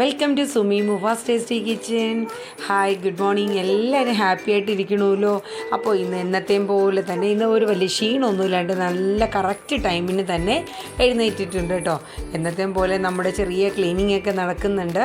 Welcome to Sumi Mufas tasty kitchen hi good morning എല്ലാവരും happy ആയിട്ട് ഇരിക്കണമല്ലോ അപ്പോൾ ഇന്ന് എന്നത്തെയും പോലെ തന്നെ ഇന്ന് ഒരു വലിയ ക്ഷീണമൊന്നുമില്ലാണ്ട് നല്ല കറക്റ്റ് ടൈമിന് തന്നെ എഴുന്നേറ്റിട്ടുണ്ട് കേട്ടോ. എന്നത്തെയും പോലെ നമ്മുടെ ചെറിയ ക്ലീനിങ് ഒക്കെ നടക്കുന്നുണ്ട്.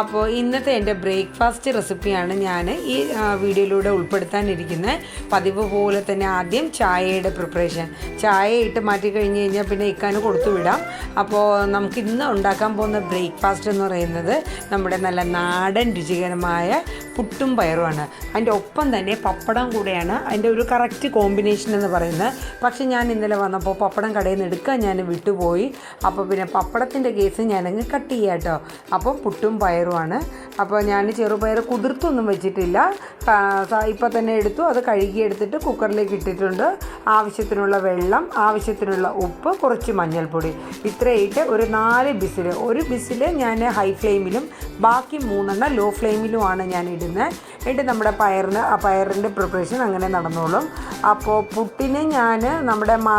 അപ്പോൾ ഇന്നത്തെ എന്റെ ബ്രേക്ക്ഫാസ്റ്റ് റെസിപ്പിയാണ് ഞാൻ ഈ വീഡിയോയിലൂടെ ഉൾപ്പെടുത്താനിരിക്കുന്നത്. പതിവ് പോലെ തന്നെ ആദ്യം ചായയുടെ പ്രിപ്പറേഷൻ ചായ ഇട്ട് മാറ്റി കഴിഞ്ഞ് കഴിഞ്ഞാൽ പിന്നെ ഇക്കാന് കൊടുത്തു വിടാം. അപ്പോൾ നമുക്ക് ഇന്ന് ഉണ്ടാക്കാൻ പോകുന്ന ബ്രേക്ക്ഫാസ്റ്റ് എന്ന് പറയുന്നത് നമ്മുടെ നല്ല നാടൻ രുചികരമായ പുട്ടും പയറുമാണ്. അതിന്റെ ഒപ്പം തന്നെ പപ്പടം കൂടെയാണ് അതിന്റെ ഒരു കറക്റ്റ് കോമ്പിനേഷൻ എന്ന് പറയുന്നത്. പക്ഷേ ഞാൻ ഇന്നലെ വന്നപ്പോൾ പപ്പടം കടയിൽ നിന്ന് എടുക്കാൻ ഞാൻ വിട്ടുപോയി. അപ്പോൾ പിന്നെ പപ്പടത്തിന്റെ കേസ് ഞാനങ്ങ് കട്ട് ചെയ്യാം കേട്ടോ അപ്പോൾ പുട്ടും പയറുമാണ്. അപ്പോൾ ഞാൻ ചെറുപയർ കുതിർത്തൊന്നും വെച്ചിട്ടില്ല. ഇപ്പോൾ തന്നെ എടുത്തു. അത് കഴുകി എടുത്തിട്ട് കുക്കറിലേക്ക് ഇട്ടിട്ടുണ്ട്. ആവശ്യത്തിനുള്ള വെള്ളം ആവശ്യത്തിനുള്ള ഉപ്പ് കുറച്ച് മഞ്ഞൾപ്പൊടി. ഇത്രയിട്ട് ഒരു നാല് ബിസിൽ ഒരു ബിസിൽ ഞാൻ ഹൈ ഫ്ലെയിമിലും ബാക്കി മൂന്നെണ്ണം ലോ ഫ്ലെയിമിലുമാണ് ഞാൻ ഇടുന്നത്. എന്നിട്ട് നമ്മുടെ പയറിന് ആ പയറിന്റെ പ്രിപ്പറേഷൻ അങ്ങനെ നടന്നോളും. അപ്പോൾ പുട്ടിന് ഞാൻ നമ്മുടെ മാ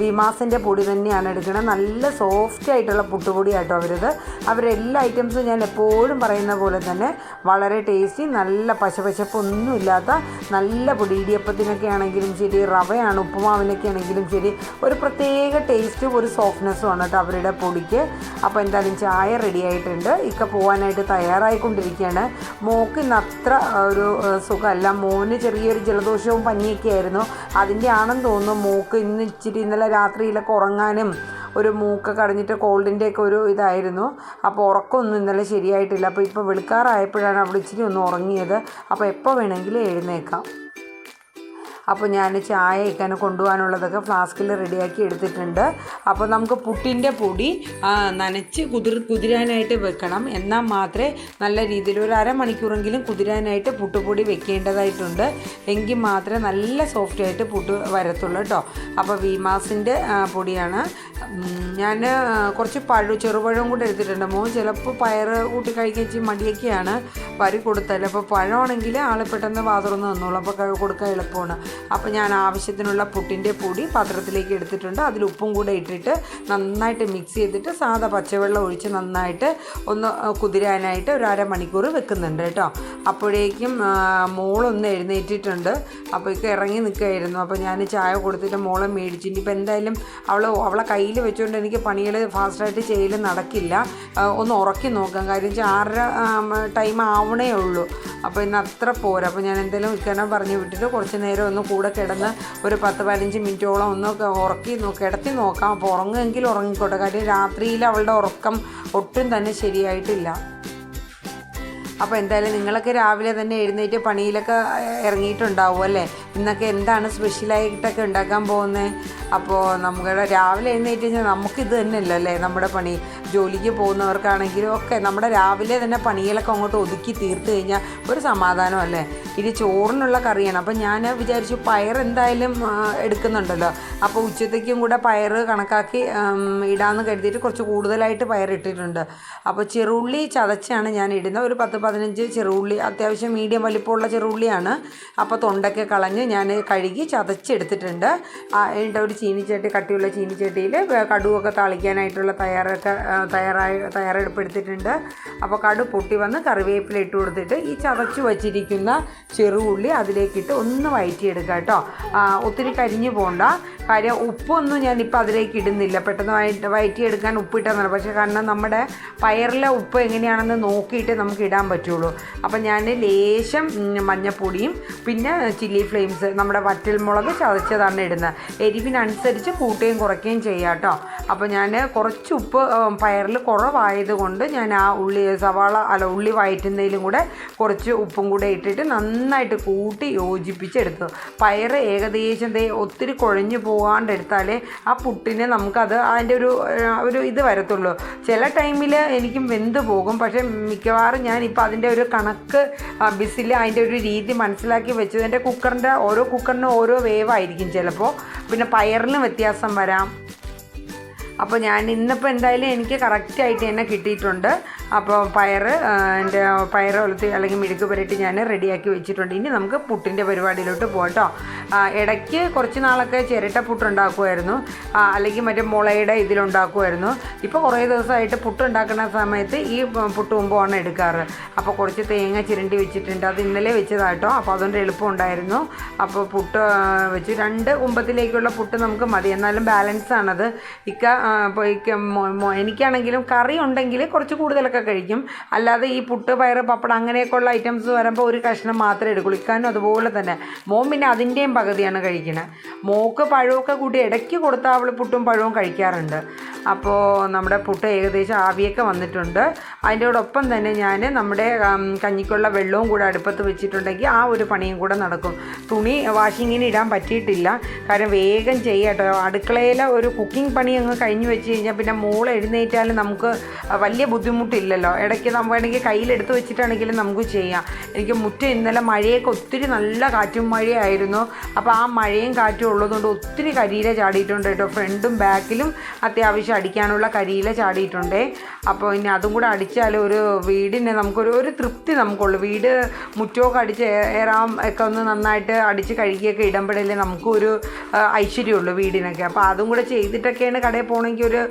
വിമാസിന്റെ പൊടി തന്നെയാണ് എടുക്കുന്നത് നല്ല സോഫ്റ്റ് ആയിട്ടുള്ള പുട്ടുപൊടി ആയിട്ടോ അവരത് അവരെല്ലാ ഐറ്റംസും ഞാൻ എപ്പോഴും പറയുന്ന പോലെ തന്നെ വളരെ ടേസ്റ്റി നല്ല പശപശപ്പൊന്നുമില്ലാത്ത നല്ല പൊടി. ഇടിയപ്പത്തിനൊക്കെ ആണെങ്കിലും ശരി റവയാണ് ഉപ്പുമാവിനൊക്കെ ആണെങ്കിലും ശരി ഒരു പ്രത്യേക ടേസ്റ്റും ഒരു സോഫ്റ്റ്നെസ്സും ആണ് കേട്ടോ അവരുടെ പൊടിക്ക്. അപ്പോൾ എന്തായാലും ചായ റെഡി ആയിട്ടുണ്ട്. ഇക്ക പോകാനായിട്ട് തയ്യാറായിക്കൊണ്ടിരിക്കുകയാണ്. മോക്ക് ഇന്ന് അത്ര ഒരു സുഖമല്ല. മോന് ചെറിയൊരു ജലദോഷവും പനിയൊക്കെ ആയിരുന്നു. അതിന്റെ ആണെന്ന് തോന്നുന്നു മൂക്ക് ഇന്ന് ഇച്ചിരി ഇന്നലെ രാത്രിയിലൊക്കെ ഉറങ്ങാനും ഒരു മൂക്ക് കടഞ്ഞിട്ട് കോൾഡിന്റെ ഒക്കെ ഒരു ഇതായിരുന്നു. അപ്പോൾ ഉറക്കമൊന്നും ഇന്നലെ ശരിയായിട്ടില്ല. അപ്പോൾ ഇപ്പോൾ വെളുക്കാറായപ്പോഴാണ് അവിടെ ഇച്ചിരി ഒന്ന് ഉറങ്ങിയത്. അപ്പോൾ എപ്പോൾ വേണമെങ്കിലും എഴുന്നേക്കാം. അപ്പോൾ ഞാൻ ചായ ഇക്കാൻ കൊണ്ടുപോകാനുള്ളതൊക്കെ ഫ്ലാസ്കിൽ റെഡിയാക്കി എടുത്തിട്ടുണ്ട്. അപ്പോൾ നമുക്ക് പുട്ടിന്റെ പൊടി നനച്ച് കുതിർ കുതിരാനായിട്ട് വെക്കണം. എന്നാൽ മാത്രമേ നല്ല രീതിയിൽ ഒരു അരമണിക്കൂറെങ്കിലും കുതിരാനായിട്ട് പുട്ടുപൊടി വെക്കേണ്ടതായിട്ടുണ്ട്. എങ്കിൽ മാത്രമേ നല്ല സോഫ്റ്റ് ആയിട്ട് പുട്ട് വരത്തുള്ളൂ കേട്ടോ അപ്പോൾ വിമാസിന്റെ പൊടിയാണ്. ഞാൻ കുറച്ച് പഴം ചെറുപഴം കൂടെ എടുത്തിട്ടുണ്ട് മോൻ. ചിലപ്പോൾ പയർ കൂട്ടി കഴിക്കാൻ വെച്ച് മടിയൊക്കെയാണ്. വരി കൊടുത്താൽ അപ്പോൾ പഴമാണെങ്കിൽ ആൾ പെട്ടെന്ന് പാത്രമൊന്നും തന്നോളൂ അപ്പോൾ കൊടുക്കാൻ എളുപ്പമാണ്. അപ്പോൾ ഞാൻ ആവശ്യത്തിനുള്ള പുട്ടിന്റെ പൊടി പാത്രത്തിലേക്ക് എടുത്തിട്ടുണ്ട്. അതിൽ ഉപ്പും കൂടെ ഇട്ടിട്ട് നന്നായിട്ട് മിക്സ് ചെയ്തിട്ട് സാധാ പച്ചവെള്ളം ഒഴിച്ച് നന്നായിട്ട് ഒന്ന് കുതിരാനായിട്ട് ഒരു അരമണിക്കൂർ വെക്കുന്നുണ്ട് കേട്ടോ. അപ്പോഴേക്കും മോളൊന്ന് എഴുന്നേറ്റിട്ടുണ്ട്. അപ്പോൾ ഇപ്പോൾ ഇറങ്ങി നിൽക്കുകയായിരുന്നു. അപ്പോൾ ഞാൻ ചായ കൊടുത്തിട്ട് മോളെ മേടിച്ചു ഇനിയിപ്പോൾ എന്തായാലും അവൾ അവളെ കയ്യിൽ വെച്ചുകൊണ്ട് എനിക്ക് പണികൾ ഫാസ്റ്റായിട്ട് ചെയ്യൽ നടക്കില്ല. ഒന്ന് ഉറക്കി നോക്കാം. കാര്യം വെച്ചാൽ ആറര ടൈം ആവണേ ഉള്ളൂ. അപ്പോൾ ഇന്ന് അത്ര പോരാ. അപ്പോൾ ഞാൻ എന്തെങ്കിലും ഇക്കനെ പറഞ്ഞു വിട്ടിട്ട് കുറച്ച് നേരം ഒന്ന് കൂടെ കിടന്ന് ഒരു പത്ത് പതിനഞ്ച് മിനിറ്റോളം ഒന്ന് ഉറക്കി കിടത്തി നോക്കാം. അപ്പോൾ ഉറങ്ങുമെങ്കിൽ ഉറങ്ങിക്കോട്ടെ. കാര്യം രാത്രിയിൽ അവളുടെ ഉറക്കം ഒട്ടും തന്നെ ശരിയായിട്ടില്ല. അപ്പോൾ എന്തായാലും നിങ്ങളൊക്കെ രാവിലെ തന്നെ എഴുന്നേറ്റ് പണിയിലൊക്കെ ഇറങ്ങിയിട്ടുണ്ടാവും അല്ലേ? ഇന്നൊക്കെ എന്താണ് സ്പെഷ്യലായിട്ടൊക്കെ ഉണ്ടാക്കാൻ പോകുന്നത് അപ്പോൾ നമ്മുടെ രാവിലെ എഴുന്നേറ്റ് കഴിഞ്ഞാൽ നമുക്കിത് തന്നെയല്ലോ അല്ലേ? നമ്മുടെ പണി. ജോലിക്ക് പോകുന്നവർക്കാണെങ്കിലും ഒക്കെ നമ്മുടെ രാവിലെ തന്നെ പണികളൊക്കെ അങ്ങോട്ട് ഒതുക്കി തീർത്തു കഴിഞ്ഞാൽ ഒരു സമാധാനം അല്ലേ? ഇനി ചോറിനുള്ള കറിയാണ്. അപ്പോൾ ഞാൻ വിചാരിച്ചു പയർ എന്തായാലും എടുക്കുന്നുണ്ടല്ലോ. അപ്പോൾ ഉച്ചത്തേക്കും കൂടെ പയർ കണക്കാക്കി ഇടാമെന്ന് കരുതിയിട്ട് കുറച്ച് കൂടുതലായിട്ട് പയർ ഇട്ടിട്ടുണ്ട്. അപ്പോൾ ചെറുള്ളി ചതച്ചാണ് ഞാൻ ഇടുന്നത്. ഒരു പത്ത് പതിനഞ്ച് ചെറുള്ളി അത്യാവശ്യം മീഡിയം വലിപ്പമുള്ള ചെറുള്ളിയാണ്. അപ്പോൾ തൊണ്ടൊക്കെ കളഞ്ഞ് ഞാൻ കഴുകി ചതച്ചെടുത്തിട്ടുണ്ട്. അതിന്റെ ഒരു ചീനിച്ചട്ടി കട്ടിയുള്ള ചീനിച്ചട്ടിയിൽ കടുവൊക്കെ താളിക്കാനായിട്ടുള്ള തയ്യാറൊക്കെ തയ്യാറായി തയ്യാറെടുപ്പെടുത്തിട്ടുണ്ട്. അപ്പോൾ കടു പൊട്ടി വന്ന് കറിവേപ്പില ഇട്ട് കൊടുത്തിട്ട് ഈ ചതച്ച് വച്ചിരിക്കുന്ന ചെറുള്ളി അതിലേക്കിട്ട് ഒന്ന് വയറ്റിയെടുക്കുക കേട്ടോ. ഒത്തിരി കരിഞ്ഞു പോകണ്ട കാര്യം ഉപ്പൊന്നും ഞാനിപ്പോൾ അതിലേക്ക് ഇടുന്നില്ല. പെട്ടെന്ന് വഴറ്റി വയറ്റിയെടുക്കാൻ ഉപ്പിട്ടാൽ പക്ഷേ കാരണം നമ്മുടെ പയറിലെ ഉപ്പ് എങ്ങനെയാണെന്ന് നോക്കിയിട്ട് നമുക്ക് ഇടാൻ പറ്റുള്ളൂ. അപ്പം ഞാൻ ലേശം മഞ്ഞപ്പൊടിയും പിന്നെ ചില്ലി ഫ്ലെയിംസ് നമ്മുടെ വറ്റൽ മുളക് ചതച്ചതാണ് ഇടുന്നത്. എരിവിനനുസരിച്ച് കൂട്ടുകയും കുറയ്ക്കുകയും ചെയ്യാം കേട്ടോ. അപ്പോൾ ഞാൻ കുറച്ച് ഉപ്പ് പയറിൽ കുറവായതുകൊണ്ട് ഞാൻ ആ ഉള്ളി സവാള അല്ല ഉള്ളി വയറ്റുന്നതിലും കൂടെ കുറച്ച് ഉപ്പും കൂടെ ഇട്ടിട്ട് നന്നായിട്ട് കൂട്ടി യോജിപ്പിച്ചെടുത്തു. പയർ ഏകദേശം ഒത്തിരി കുഴഞ്ഞു പോകാണ്ടെടുത്താലേ ആ പുട്ടിനെ നമുക്കത് അതിന്റെ ഒരു ഒരു ഇത് വരത്തുള്ളൂ. ചില ടൈമിൽ എനിക്കും വെന്ത് പോകും. പക്ഷേ മിക്കവാറും ഞാൻ ഇപ്പോൾ അതിന്റെ ഒരു കണക്ക് ബിസിൽ അതിന്റെ ഒരു രീതി മനസ്സിലാക്കി വെച്ചത് എന്റെ കുക്കറിന്റെ ഓരോ കുക്കറിനും ഓരോ വേവായിരിക്കും ചിലപ്പോൾ പിന്നെ പയറിലും വ്യത്യാസം വരാം. അപ്പോൾ ഞാൻ ഇന്നിപ്പോൾ എന്തായാലും എനിക്ക് കറക്റ്റായിട്ട് തന്നെ കിട്ടിയിട്ടുണ്ട്. അപ്പോൾ പയർ എന്റെ പയർ ഒലത്തി അല്ലെങ്കിൽ മിഴുക്ക് പുരട്ടി ഞാൻ റെഡിയാക്കി വെച്ചിട്ടുണ്ട്. ഇനി നമുക്ക് പുട്ടിന്റെ പരിപാടിയിലോട്ട് പോകട്ടോ ഇടയ്ക്ക് കുറച്ച് നാളൊക്കെ ചിരട്ട പുട്ടുണ്ടാക്കുമായിരുന്നു. അല്ലെങ്കിൽ മറ്റേ മുളയുടെ ഇതിലുണ്ടാക്കുമായിരുന്നു. ഇപ്പോൾ കുറേ ദിവസമായിട്ട് പുട്ടുണ്ടാക്കുന്ന സമയത്ത് ഈ പുട്ട് മുമ്പാണ് എടുക്കാറ്. അപ്പോൾ കുറച്ച് തേങ്ങ ചിരണ്ടി വെച്ചിട്ടുണ്ട്. അത് ഇന്നലെ വെച്ചതാട്ടോ അപ്പോൾ അതുകൊണ്ട് എളുപ്പമുണ്ടായിരുന്നു. അപ്പോൾ പുട്ട് വെച്ച് രണ്ട് കുമ്പത്തിലേക്കുള്ള പുട്ട് നമുക്ക് മതി. എന്നാലും ബാലൻസ് ആണത് ഇക്ക ഇപ്പോൾ ഇക്ക എനിക്കാണെങ്കിലും കറി ഉണ്ടെങ്കിൽ കുറച്ച് കൂടുതലൊക്കെ കഴിക്കും. അല്ലാതെ ഈ പുട്ട് പയറ് പപ്പടം അങ്ങനെയൊക്കെയുള്ള ഐറ്റംസ് വരുമ്പോൾ ഒരു കഷ്ണം മാത്രമേ എടുക്കുള്ളൂ. ഇക്കാനും അതുപോലെ തന്നെ. മോൻ പിന്നെ അതിന്റെയും പകുതിയാണ് കഴിക്കുന്നത് മോക്ക് പഴമൊക്കെ കൂട്ടി ഇടയ്ക്ക് കൊടുത്താൽ അവൾ പുട്ടും പഴവും കഴിക്കാറുണ്ട്. അപ്പോൾ നമ്മുടെ പുട്ട് ഏകദേശം ആവിയൊക്കെ വന്നിട്ടുണ്ട്. അതിന്റെയോടൊപ്പം തന്നെ ഞാൻ നമ്മുടെ കഞ്ഞിക്കുള്ള വെള്ളവും കൂടെ അടുപ്പത്ത് വെച്ചിട്ടുണ്ടെങ്കിൽ ആ ഒരു പണിയും കൂടെ നടക്കും. തുണി വാഷിങ്ങിന് ഇടാൻ പറ്റിയിട്ടില്ല. കാരണം വേഗം ചെയ്യട്ടോ അടുക്കളയിലെ ഒരു കുക്കിംഗ് പണി അങ്ങ് കഴിഞ്ഞ് വെച്ച് കഴിഞ്ഞാൽ പിന്നെ മോൾ എഴുന്നേറ്റാലും നമുക്ക് വലിയ ബുദ്ധിമുട്ടില്ലല്ലോ ഇടയ്ക്ക് നമ്മൾ വേണമെങ്കിൽ കയ്യിലെടുത്ത് വെച്ചിട്ടാണെങ്കിലും നമുക്ക് ചെയ്യാം. എനിക്ക് മുറ്റം ഇന്നലെ മഴയൊക്കെ ഒത്തിരി നല്ല കാറ്റും മഴയായിരുന്നു. അപ്പോൾ ആ മഴയും കാറ്റും ഉള്ളതുകൊണ്ട് ഒത്തിരി കരിയില ചാടിയിട്ടുണ്ട് കേട്ടോ. ഫ്രണ്ടും ബാക്കിലും അത്യാവശ്യം അടിക്കാനുള്ള കരിയില ചാടിയിട്ടുണ്ടേ. അപ്പോൾ ഇനി അതും കൂടെ അടിച്ചാൽ ഒരു വീടിന് നമുക്കൊരു ഒരു തൃപ്തി നമുക്കുള്ളൂ. വീട് മുറ്റമൊക്കെ അടിച്ച് ഏറാം ഒക്കെ ഒന്ന് നന്നായിട്ട് അടിച്ച് കഴുകിയൊക്കെ ഇടുമ്പോഴല്ലേ നമുക്കൊരു ഐശ്വര്യമുള്ളൂ വീടിനൊക്കെ. അപ്പോൾ അതും കൂടെ ചെയ്തിട്ടൊക്കെയാണ് കടയിൽ പോകണമെങ്കിൽ ഒരു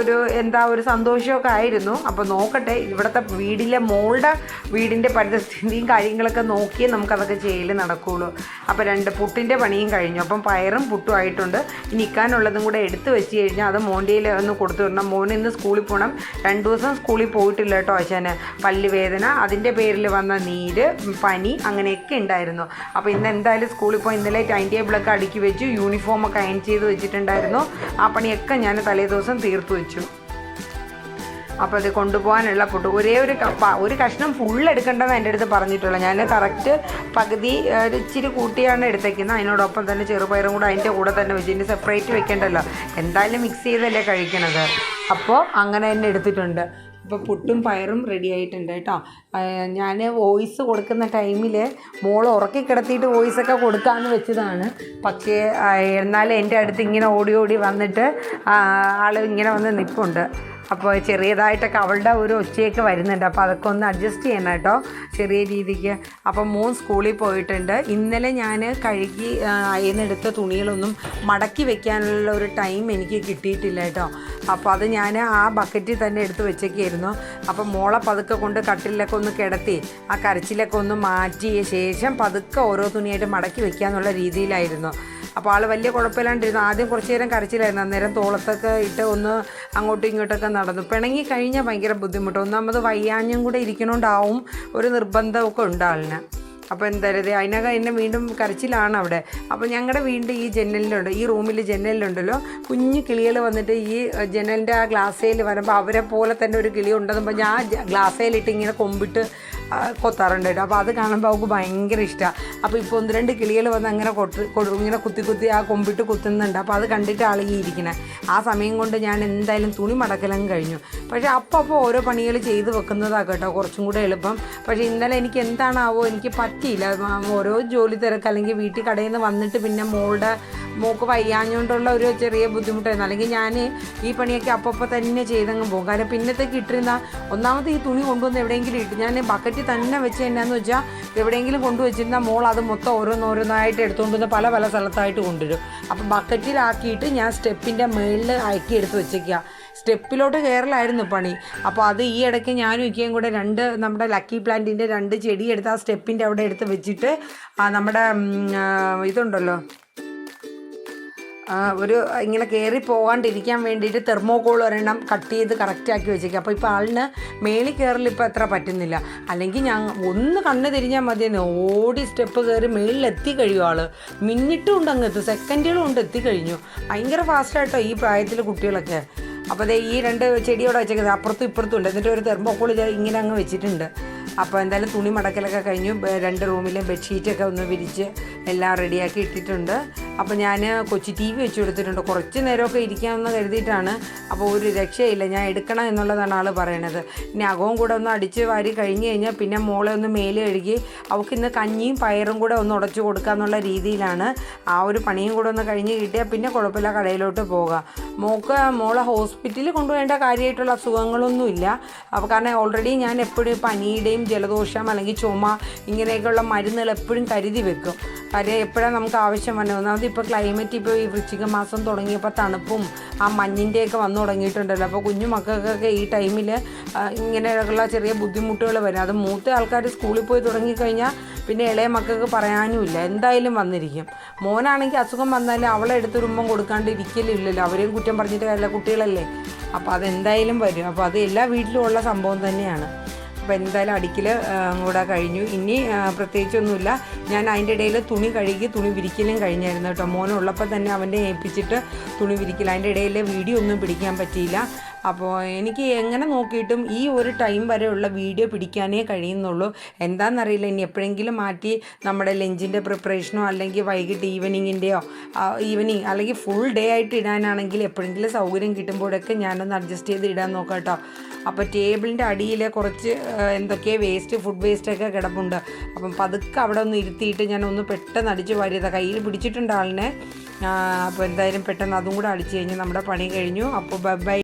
ഒരു എന്താ ഒരു സന്തോഷമൊക്കെ ആയിരുന്നു. അപ്പോൾ നോക്കട്ടെ. ഇവിടുത്തെ വീടിലെ മോളുടെ വീടിന്റെ പരിതസ്ഥിതിയും കാര്യങ്ങളൊക്കെ നോക്കിയേ നമുക്കതൊക്കെ ചെയ്യൽ നടക്കുകയുള്ളൂ അപ്പോൾ രണ്ട് പുട്ടിന്റെ പണിയും കഴിഞ്ഞു. അപ്പം പയറും പുട്ടും ആയിട്ടുണ്ട്. ഇനി ഇക്കാനുള്ളതും കൂടെ എടുത്ത് വെച്ച് കഴിഞ്ഞാൽ അത് മോന്റെയിൽ ഒന്ന് കൊടുത്തു വിടണം. മോൻ ഇന്ന് സ്കൂളിൽ പോകണം രണ്ട് ദിവസം സ്കൂളിൽ പോയിട്ടില്ല കേട്ടോ അച്ഛന് പല്ല് വേദന അതിന്റെ പേരിൽ വന്ന നീര് പനി അങ്ങനെയൊക്കെ ഉണ്ടായിരുന്നു. അപ്പോൾ ഇന്ന് എന്തായാലും സ്കൂളിൽ പോയി ഇന്നലെ ടൈം ടേബിളൊക്കെ അടുക്കി വെച്ചു. യൂണിഫോമൊക്കെ അയൺ ചെയ്ത് വെച്ചിട്ടുണ്ടായിരുന്നു. ആ പണിയൊക്കെ ഞാൻ തലേ ദിവസം തീർത്തു വെച്ചു. അപ്പോൾ അത് കൊണ്ടുപോകാനുള്ള ഫുഡ് ഒരേ ഒരു ഒരു കഷ്ണം ഫുൾ എടുക്കേണ്ടെന്ന് എന്റെ അടുത്ത് പറഞ്ഞിട്ടുള്ളൂ. ഞാൻ കറക്റ്റ് പകുതി ഇച്ചിരി കൂട്ടിയാണ് എടുത്തേക്കുന്നത്. അതിനോടൊപ്പം തന്നെ ചെറുപയറും കൂടെ അതിന്റെ കൂടെ തന്നെ വെച്ച് ഇനി സെപ്പറേറ്റ് വെക്കേണ്ടല്ലോ. എന്തായാലും മിക്സ് ചെയ്തല്ലേ കഴിക്കണത്. അപ്പോൾ അങ്ങനെ തന്നെ എടുത്തിട്ടുണ്ട്. ഇപ്പോൾ പുട്ടും പയറും റെഡി ആയിട്ടുണ്ട് കേട്ടോ. ഞാൻ വോയിസ് കൊടുക്കുന്ന ടൈമിൽ മോൾ ഉറക്കി കിടത്തിയിട്ട് വോയിസൊക്കെ കൊടുക്കാമെന്ന് വെച്ചതാണ്. പക്ഷേ എന്നാലും എന്റെ അടുത്ത് ഇങ്ങനെ ഓടി ഓടി വന്നിട്ട് ആൾ ഇങ്ങനെ വന്ന് നിൽപ്പുണ്ട് അപ്പോൾ ചെറിയതായിട്ടൊക്കെ അവളുടെ ഒരു ഒച്ചയൊക്കെ വരുന്നുണ്ട്. അപ്പോൾ അതൊക്കെ ഒന്ന് അഡ്ജസ്റ്റ് ചെയ്യണം കേട്ടോ. ചെറിയ രീതിക്ക്. അപ്പോൾ മൂന്ന് സ്കൂളിൽ പോയിട്ടുണ്ട്. ഇന്നലെ ഞാൻ കഴുകി അയന്നെടുത്ത തുണികളൊന്നും മടക്കി വെക്കാനുള്ള ഒരു ടൈം എനിക്ക് കിട്ടിയിട്ടില്ല കേട്ടോ. അപ്പോൾ അത് ഞാൻ ആ ബക്കറ്റിൽ തന്നെ എടുത്ത് വെച്ചേക്കായിരുന്നു. അപ്പോൾ മോളെ പതുക്കെ കൊണ്ട് കട്ടിലൊക്കെ ഒന്ന് കിടത്തി ആ കരച്ചിലൊക്കെ ഒന്ന് മാറ്റിയ ശേഷം പതുക്കെ ഓരോ തുണിയായിട്ട് മടക്കി വെക്കാന്നുള്ള രീതിയിലായിരുന്നു. അപ്പോൾ ആൾ വലിയ കുഴപ്പമില്ലാണ്ടിരുന്നു. ആദ്യം കുറച്ച് നേരം കരച്ചിലായിരുന്നു. അന്നേരം തോളത്തൊക്കെ ഇട്ട് ഒന്ന് അങ്ങോട്ടും ഇങ്ങോട്ടൊക്കെ നടന്നു. പിണങ്ങി കഴിഞ്ഞാൽ ഭയങ്കര ബുദ്ധിമുട്ട്. ഒന്നാമത് വയ്യാഞ്ഞും കൂടെ ഇരിക്കണോണ്ടാവും ഒരു നിർബന്ധമൊക്കെ ഉണ്ട് ആളിന്. അപ്പോൾ എന്തായാലും അതിനകം എന്നെ വീണ്ടും കരച്ചിലാണ് അവിടെ. അപ്പോൾ ഞങ്ങളുടെ വീണ്ടും ഈ ജനലിലുണ്ട് ഈ റൂമിൽ ജനലിലുണ്ടല്ലോ. കുഞ്ഞു കിളികൾ വന്നിട്ട് ഈ ജനലിന്റെ ആ ഗ്ലാസ്സേൽ വരുമ്പോൾ അവരെ പോലെ തന്നെ ഒരു കിളി ഉണ്ടെന്നുമ്പോൾ ഞാൻ ഗ്ലാസ്സേലിട്ട് ഇങ്ങനെ കൊമ്പിട്ട് കൊത്താറുണ്ട് കേട്ടോ. അപ്പോൾ അത് കാണുമ്പോൾ അവൾക്ക് ഭയങ്കര ഇഷ്ടമാണ് അപ്പോൾ ഇപ്പോൾ ഒന്ന് രണ്ട് കിളികൾ വന്ന് അങ്ങനെ കൊട്ട് കൊടു ഇങ്ങനെ കുത്തി കുത്തി ആ കൊമ്പിട്ട് കുത്തുന്നുണ്ട്. അപ്പോൾ അത് കണ്ടിട്ട് ആളുകിയിരിക്കണേ ആ സമയം കൊണ്ട് ഞാൻ എന്തായാലും തുണി മടക്കലും കഴിഞ്ഞു. പക്ഷേ അപ്പോൾ അപ്പോൾ ഓരോ പണികൾ ചെയ്ത് വെക്കുന്നതാണ് കേട്ടോ. കുറച്ചും കൂടെ എളുപ്പം. പക്ഷേ ഇന്നലെ എനിക്ക് എന്താണാവോ എനിക്ക് പറ്റിയില്ല. ഓരോ ജോലി തിരക്ക് അല്ലെങ്കിൽ വീട്ടിൽ കടയിൽ നിന്ന് വന്നിട്ട് പിന്നെ മോളുടെ മോക്ക് വയ്യാഞ്ഞുകൊണ്ടുള്ള ഒരു ചെറിയ ബുദ്ധിമുട്ടായിരുന്നു. അല്ലെങ്കിൽ ഞാൻ ഈ പണിയൊക്കെ അപ്പപ്പോൾ തന്നെ ചെയ്തങ്ങ് പോകും. കാരണം പിന്നത്തേക്ക് ഇട്ടിരുന്ന ഒന്നാമത് ഈ തുണി കൊണ്ടുവന്ന് എവിടെയെങ്കിലും ഇട്ട് ഞാൻ ബക്കറ്റിൽ തന്നെ വെച്ച് എന്നാന്ന് വെച്ചാൽ എവിടെയെങ്കിലും കൊണ്ടുവച്ചിരുന്ന മോൾ അത് മൊത്തം ഓരോന്നോരോന്നായിട്ട് എടുത്തുകൊണ്ട് വന്ന് പല പല സ്ഥലത്തായിട്ട് കൊണ്ടുവരും. അപ്പോൾ ബക്കറ്റിലാക്കിയിട്ട് ഞാൻ സ്റ്റെപ്പിന്റെ മുകളിൽ അയക്കി എടുത്ത് വെച്ചേക്കുക സ്റ്റെപ്പിലോട്ട് കയറലായിരുന്നു പണി. അപ്പോൾ അത് ഈ ഇടയ്ക്ക് ഞാനും ഇക്കയും കൂടെ രണ്ട് നമ്മുടെ ലക്കി പ്ലാന്റിന്റെ രണ്ട് ചെടി എടുത്ത് ആ സ്റ്റെപ്പിന്റെ അവിടെ എടുത്ത് വെച്ചിട്ട് നമ്മുടെ ഇതുണ്ടല്ലോ ഒരു ഇങ്ങനെ കയറി പോകാണ്ടിരിക്കാൻ വേണ്ടിയിട്ട് തെർമോകോൾ ഒരെണ്ണം കട്ട് ചെയ്ത് കറക്റ്റാക്കി വെച്ചേക്കുക അപ്പോൾ ഇപ്പോൾ ആളിന് മേളിൽ കയറൽ ഇപ്പോൾ അത്ര പറ്റുന്നില്ല. അല്ലെങ്കിൽ ഞാൻ ഒന്ന് കണ്ണ് തിരിഞ്ഞാൽ മതിയെന്ന് ഓടി സ്റ്റെപ്പ് കയറി മേളിൽ എത്തിക്കഴിയും ആൾ മിന്നിട്ടും അങ്ങ് എത്തും സെക്കൻഡുകളും ഉണ്ട് എത്തിക്കഴിഞ്ഞു ഭയങ്കര ഫാസ്റ്റായിട്ടോ ഈ പ്രായത്തിലെ കുട്ടികളൊക്കെ. അപ്പോൾ ഈ രണ്ട് ചെടിയോടെ വെച്ചേക്കുന്നത് അപ്പുറത്തും ഇപ്പുറത്തും ഉണ്ട്. എന്നിട്ട് ഒരു തെർമോക്കോൾ ഇങ്ങനെ അങ്ങ് വെച്ചിട്ടുണ്ട്. അപ്പോൾ എന്തായാലും തുണി മടക്കലൊക്കെ കഴിഞ്ഞു. രണ്ട് റൂമിലെ ബെഡ്ഷീറ്റൊക്കെ ഒന്ന് വിരിച്ച് എല്ലാം റെഡിയാക്കി ഇട്ടിട്ടുണ്ട്. അപ്പോൾ ഞാൻ കൊച്ചി ടി വി വെച്ച് കൊടുത്തിട്ടുണ്ട്. കുറച്ച് നേരമൊക്കെ ഇരിക്കാമെന്ന് കരുതിയിട്ടാണ്. അപ്പോൾ ഒരു രക്ഷയില്ല. ഞാൻ എടുക്കണം എന്നുള്ളതാണ് ആൾ പറയണത്. ഇനി അകവും കൂടെ ഒന്ന് അടിച്ച് വാരി കഴിഞ്ഞ് കഴിഞ്ഞാൽ പിന്നെ മോളെ ഒന്ന് മേലെ കഴുകി അവൾക്ക് ഇന്ന് കഞ്ഞിയും പയറും കൂടെ ഒന്ന് ഉടച്ചു കൊടുക്കുക എന്നുള്ള രീതിയിലാണ് ആ ഒരു പണിയും കൂടെ ഒന്ന് കഴിഞ്ഞ് കിട്ടിയാൽ പിന്നെ കുഴപ്പമില്ല കടയിലോട്ട് പോകാം. മോൾക്ക് മോളെ ഹോസ്പിറ്റലിൽ കൊണ്ടുപോകേണ്ട കാര്യമായിട്ടുള്ള അസുഖങ്ങളൊന്നുമില്ല. അപ്പോൾ കാരണം ഓൾറെഡി ഞാൻ എപ്പോഴും പനിയുടെയും ജലദോഷം അല്ലെങ്കിൽ ചുമ ഇങ്ങനെയൊക്കെയുള്ള മരുന്നുകൾ എപ്പോഴും കരുതി വെക്കും. കാര്യം എപ്പോഴാണ് നമുക്ക് ആവശ്യം വന്നത്? ഒന്നാമത് ഇപ്പോൾ ക്ലൈമറ്റ് ഇപ്പോൾ ഈ വൃശ്ചിക മാസം തുടങ്ങിയപ്പോൾ തണുപ്പും ആ മഞ്ഞിന്റെയൊക്കെ വന്നു തുടങ്ങിയിട്ടുണ്ടല്ലോ. അപ്പോൾ കുഞ്ഞു മക്കൾക്കൊക്കെ ഈ ടൈമിൽ ഇങ്ങനെയുള്ള ചെറിയ ബുദ്ധിമുട്ടുകൾ വരും. അത് മൂത്ത ആൾക്കാർ സ്കൂളിൽ പോയി തുടങ്ങിക്കഴിഞ്ഞാൽ പിന്നെ ഇളയ മക്കൾക്ക് പറയാനുമില്ല. എന്തായാലും വന്നിരിക്കും. മോനാണെങ്കിൽ അസുഖം വന്നാൽ അവളെ എടുത്ത് ഉരുമ്പം കൊടുക്കാണ്ട് ഇരിക്കലില്ലല്ലോ. അവരെയും കുറ്റം പറഞ്ഞിട്ട് കാര്യമില്ല കുട്ടികളല്ലേ? അപ്പോൾ അതെന്തായാലും വരും. അപ്പോൾ അത് എല്ലാ വീട്ടിലും ഉള്ള സംഭവം തന്നെയാണ്. അപ്പോൾ എന്തായാലും അടിക്കൽ കൂടെ കഴിഞ്ഞു. ഇനി പ്രത്യേകിച്ചൊന്നുമില്ല. ഞാൻ അതിന്റെ ഇടയിൽ തുണി കഴുകി തുണി വിരിക്കലും കഴിഞ്ഞായിരുന്നു കേട്ടോ. മോനുള്ളപ്പോൾ തന്നെ അവന്റെ ഏൽപ്പിച്ചിട്ട് തുണി വിരിക്കൽ അതിന്റെ ഇടയിൽ വീഡിയോ ഒന്നും പിടിക്കാൻ പറ്റിയില്ല. അപ്പോൾ എനിക്ക് എങ്ങനെ നോക്കിയിട്ടും ഈ ഒരു ടൈം വരെയുള്ള വീഡിയോ പിടിക്കാനേ കഴിയുന്നുള്ളൂ. എന്താണെന്നറിയില്ല ഇനി എപ്പോഴെങ്കിലും മാറ്റി നമ്മുടെ ലഞ്ചിന്റെ പ്രിപ്പറേഷനോ അല്ലെങ്കിൽ വൈകിട്ട് ഈവനിങ്ങിന്റെയോ ഈവനിങ് അല്ലെങ്കിൽ ഫുൾ ഡേ ആയിട്ട് ഇടാനാണെങ്കിൽ എപ്പോഴെങ്കിലും സൗകര്യം കിട്ടുമ്പോഴൊക്കെ ഞാനൊന്ന് അഡ്ജസ്റ്റ് ചെയ്ത് ഇടാൻ നോക്കാം കേട്ടോ. അപ്പോൾ ടേബിളിന്റെ അടിയിൽ കുറച്ച് എന്തൊക്കെ വേസ്റ്റ് ഫുഡ് വേസ്റ്റൊക്കെ കിടപ്പുണ്ട്. അപ്പം പതുക്കെ അവിടെ ഒന്ന് ഇരുത്തിയിട്ട് ഞാൻ ഒന്ന് പെട്ടെന്ന് അടിച്ച് വാരിയതാണ് കയ്യിൽ പിടിച്ചിട്ടുണ്ട് ആളിനെ. അപ്പോൾ എന്തായാലും പെട്ടെന്ന് അതും കൂടെ അടിച്ച് കഴിഞ്ഞ് നമ്മുടെ പണി കഴിഞ്ഞു. അപ്പോൾ ബൈ.